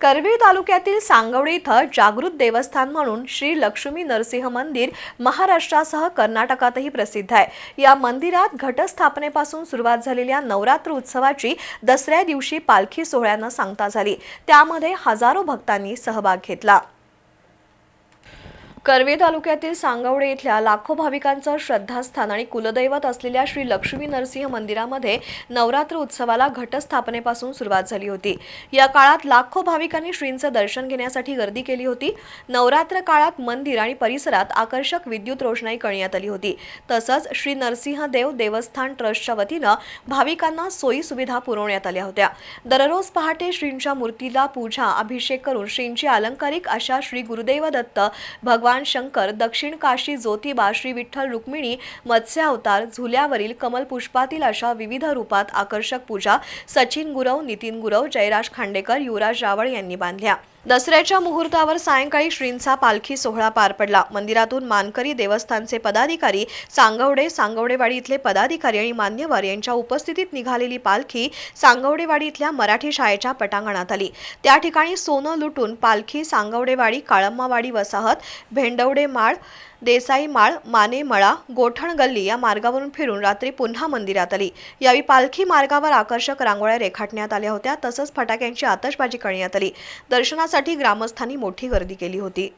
करवीर तालुक्यातील सांगवडी इथं जागृत देवस्थान म्हणून श्री लक्ष्मी नरसिंह मंदिर महाराष्ट्रासह कर्नाटकातही प्रसिद्ध आहे. या मंदिरात घटस्थापनेपासून सुरुवात झालेल्या नवरात्र उत्सवाची दसऱ्या दिवशी पालखी सोहळ्यानं सांगता झाली. त्यामध्ये हजारो भक्तांनी सहभाग घेतला. करवी तालुक्यातील सांगवडे इथल्या लाखो भाविकांचं श्रद्धास्थान आणि कुलदैवत असलेल्या श्री लक्ष्मी नरसिंह मंदिरामध्ये नवरात्र उत्सवाला घटस्थापनेपासून सुरुवात झाली होती. या काळात लाखो भाविकांनी श्रींचं दर्शन घेण्यासाठी गर्दी केली होती. नवरात्र काळात मंदिर आणि परिसरात आकर्षक विद्युत रोषणाई करण्यात आली होती. तसंच श्री नरसिंह देव देवस्थान ट्रस्टच्या वतीनं भाविकांना सोयी सुविधा पुरवण्यात आल्या होत्या. दररोज पहाटे श्रींच्या मूर्तीला पूजा अभिषेक करून श्रींची अलंकारिक अशा श्री गुरुदेव दत्त भगवान शंकर दक्षिण काशी ज्योतिबा श्री विठ्ठल रुक्मिणी मत्स्यावतार झुल्यावरील कमल पुष्पातील अशा विविध रूपात आकर्षक पूजा सचिन गुरव नितीन गुरव जयराज खांडेकर युवराज रावळ यांनी बांधल्या. दसऱ्याच्या मुहूर्तावर सायंकाळी श्रींचा पालखी सोहळा पार पडला. मंदिरातून मानकरी देवस्थानचे पदाधिकारी सांगवडे सांगवडेवाडी इथले पदाधिकारी आणि मान्यवर यांच्या उपस्थितीत निघालेली पालखी सांगवडेवाडी इथल्या मराठी शाळेच्या पटांगणात आली. त्या ठिकाणी सोनं लुटून पालखी सांगवडेवाडी काळम्मावाडी वसाहत भेंडवडे माळ देसाई माळ मानेमळा गोठण गल्ली या मार्गावरून फिरून रात्री पुन्हा मंदिरात आली. यावेळी पालखी मार्गावर आकर्षक रांगोळ्या रेखाटण्यात आल्या होत्या. तसंच फटाक्यांची आतषबाजी करण्यात आली. दर्शनासाठी ग्रामस्थांनी मोठी गर्दी केली होती.